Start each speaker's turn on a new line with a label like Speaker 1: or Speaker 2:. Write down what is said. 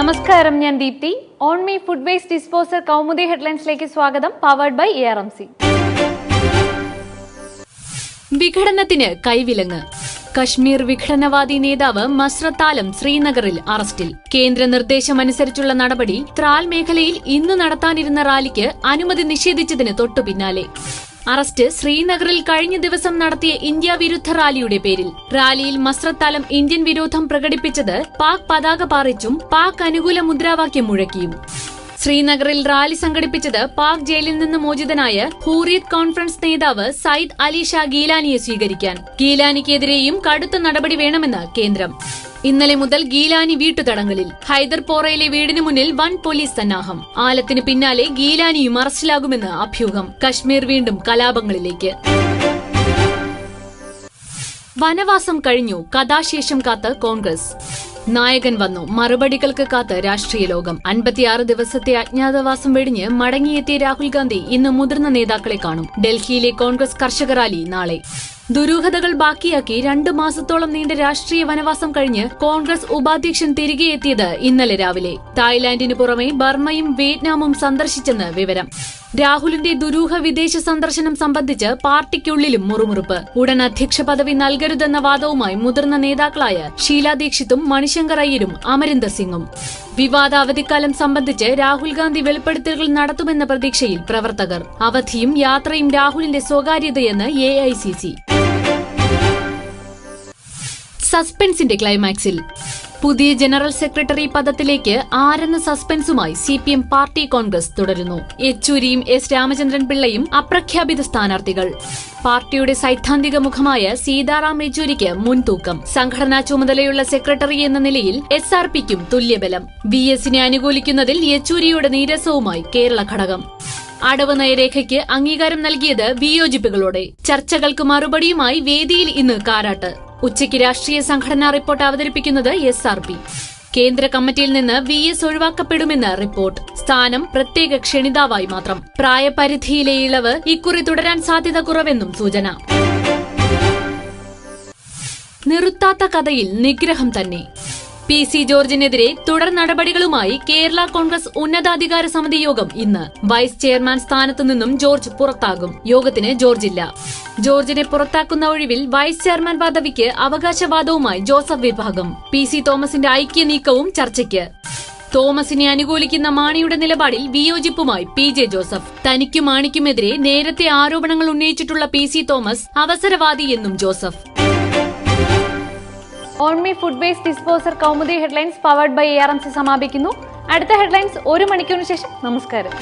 Speaker 1: നമസ്കാരം ഞാൻ Deepthi. On me food waste disposal Kaumudi ഹെഡ്ലൈൻസിലേക്ക് സ്വാഗതം powered by A R M C
Speaker 2: വിഘടനത്തിന് കൈവിലങ്ങ്. കശ്മീർ വിഘടനവാദി നേതാവ് മസ്രത്താലം ശ്രീനഗറിൽ അറസ്റ്റിൽ. കേന്ദ്ര നിർദ്ദേശമനുസരിച്ചുള്ള നടപടി ത്രാൽ മേഖലയിൽ ഇന്ന് നടത്താനിരുന്ന റാലിക്ക് അനുമതി നിഷേധിച്ചതിന് തൊട്ടു പിന്നാലെ അറസ്റ്റ് ശ്രീനഗറിൽ കഴിഞ്ഞ ദിവസം നടത്തിയ ഇന്ത്യ വിരുദ്ധ റാലിയുടെ പേരിൽ. റാലിയിൽ മസ്രത്താലം ഇന്ത്യൻ വിരോധം പ്രകടിപ്പിച്ചത് പാക് പതാക പാറിച്ചും പാക് അനുകൂല മുദ്രാവാക്യം മുഴക്കിയും. ശ്രീനഗറിൽ റാലി സംഘടിപ്പിച്ചത് പാക് ജയിലിൽ നിന്ന് മോചിതനായ ഹൂറിയത് കോൺഫറൻസ് നേതാവ് സയ്യിദ് അലി ഷാ ഗീലാനിയെ സ്വീകരിക്കാൻ. ഗീലാനിക്കെതിരെയും കടുത്ത നടപടി വേണമെന്ന് കേന്ദ്രം. ഇന്നലെ മുതൽ ഗീലാനി വീട്ടുതടങ്കലിൽ ഹൈദർപോറയിലെ വീടിന് മുന്നിൽ വൻ പോലീസ് സന്നാഹം. ആലത്തിന് പിന്നാലെ ഗീലാനിയും അറസ്റ്റിലാകുമെന്ന് അഭ്യൂഹം. കശ്മീർ വീണ്ടും കലാപങ്ങളിലേക്ക്. വനവാസം കഴിഞ്ഞു. കഥാശേഷം കാത്ത് കോൺഗ്രസ്. നായകൻ വന്നു. മറുപടികൾക്ക് കാത്ത് രാഷ്ട്രീയ ലോകം. അൻപത്തിയാറ് ദിവസത്തെ അജ്ഞാതവാസം വെടിഞ്ഞ് മടങ്ങിയെത്തിയ രാഹുൽ ഗാന്ധി ഇന്ന് മുതിർന്ന നേതാക്കളെ കാണും. ഡൽഹിയിലെ കോൺഗ്രസ് കർഷക റാലി നാളെ. ദുരൂഹതകൾ ബാക്കിയാക്കി രണ്ടു മാസത്തോളം നീണ്ട രാഷ്ട്രീയ വനവാസം കഴിഞ്ഞ് കോൺഗ്രസ് ഉപാധ്യക്ഷൻ തിരികെ എത്തിയത് ഇന്നലെ രാവിലെ. തായ്ലാന്റിന് പുറമെ ബർമയും വിയറ്റ്നാമും സന്ദർശിച്ചെന്ന് വിവരം. രാഹുലിന്റെ ദുരൂഹ വിദേശ സന്ദർശനം സംബന്ധിച്ച് പാർട്ടിക്കുള്ളിലും മുറുമുറുപ്പ്. ഉടൻ അധ്യക്ഷ പദവി നൽകരുതെന്ന വാദവുമായി മുതിർന്ന നേതാക്കളായ ഷീലാ ദീക്ഷിത്തും മണിശങ്കർ അയ്യരും അമരിന്ദർ സിംഗും. വിവാദ അവധിക്കാലം സംബന്ധിച്ച് രാഹുൽ ഗാന്ധി വെളിപ്പെടുത്തലുകൾ നടത്തുമെന്ന പ്രതീക്ഷയിൽ പ്രവർത്തകർ. അവധിയും യാത്രയും രാഹുലിന്റെ സ്വകാര്യതയെന്ന് എ ഐ സി സി. സസ്പെൻസിന്റെ ക്ലൈമാക്സിൽ. പുതിയ ജനറൽ സെക്രട്ടറി പദത്തിലേക്ക് ആരെന്ന സസ്പെൻസുമായി C P M party Congress തുടരുന്നു. യെച്ചൂരിയും എസ് രാമചന്ദ്രൻ പിള്ളയും അപ്രഖ്യാപിത സ്ഥാനാർത്ഥികൾ. പാർട്ടിയുടെ സൈദ്ധാന്തിക മുഖമായ സീതാറാം യെച്ചൂരിക്ക് മുൻതൂക്കം. സംഘടനാ ചുമതലയുള്ള സെക്രട്ടറി എന്ന നിലയിൽ എസ് ആർ പിക്കും തുല്യബലം. വി എസിനെ അനുകൂലിക്കുന്നതിൽ യെച്ചൂരിയുടെ നീരസവുമായി കേരള ഘടകം. അടവ് നയരേഖയ്ക്ക് അംഗീകാരം നൽകിയത് വിയോജിപ്പുകളോടെ. ചർച്ചകൾക്ക് മറുപടിയുമായി വേദിയിൽ ഇന്ന് കാരാട്ട്. ഉച്ചയ്ക്ക് രാഷ്ട്രീയ സംഘടനാ റിപ്പോർട്ട് അവതരിപ്പിക്കുന്നത് എസ് ആർ പി കേന്ദ്ര കമ്മിറ്റിയിൽ നിന്ന് വി എസ് ഒഴിവാക്കപ്പെടുമെന്ന് റിപ്പോർട്ട്. സ്ഥാനം പ്രത്യേക ക്ഷണിതാവായി മാത്രം. പ്രായപരിധിയിലെ ഇളവ് ഇക്കുറി തുടരാൻ സാധ്യത കുറവെന്നും സൂചന. നിർത്താത്ത കഥയിൽ നിഗ്രഹം തന്നെ. പി സി ജോർജിനെതിരെ തുടർ നടപടികളുമായി കേരള കോൺഗ്രസ് ഉന്നതാധികാര സമിതി യോഗം ഇന്ന് വൈസ് ചെയർമാൻ സ്ഥാനത്തു നിന്നും ജോർജ് പുറത്താകും. യോഗത്തിന് ജോർജ് ഇല്ല ജോർജിനെ പുറത്താക്കുന്ന ഒഴിവിൽ വൈസ് ചെയർമാൻ പദവിക്ക് അവകാശവാദവുമായി ജോസഫ് വിഭാഗം. പി സി തോമസിന്റെ ഐക്യ നീക്കവും ചർച്ചയ്ക്ക്. തോമസിനെ അനുകൂലിക്കുന്ന മാണിയുടെ നിലപാടിൽ വിയോജിപ്പുമായി പി ജെ ജോസഫ്. തനിക്കും മാണിക്കുമെതിരെ നേരത്തെ ആരോപണങ്ങൾ ഉന്നയിച്ചിട്ടുള്ള പി സി തോമസ് അവസരവാദി എന്നും Joseph.
Speaker 1: On me food waste disposer Kaumudi headlines powered by A R M C സമാപിക്കുന്നു. അടുത്ത ഹെഡ്ലൈൻസ് ഒരു മണിക്കൂറിന് ശേഷം. നമസ്കാരം.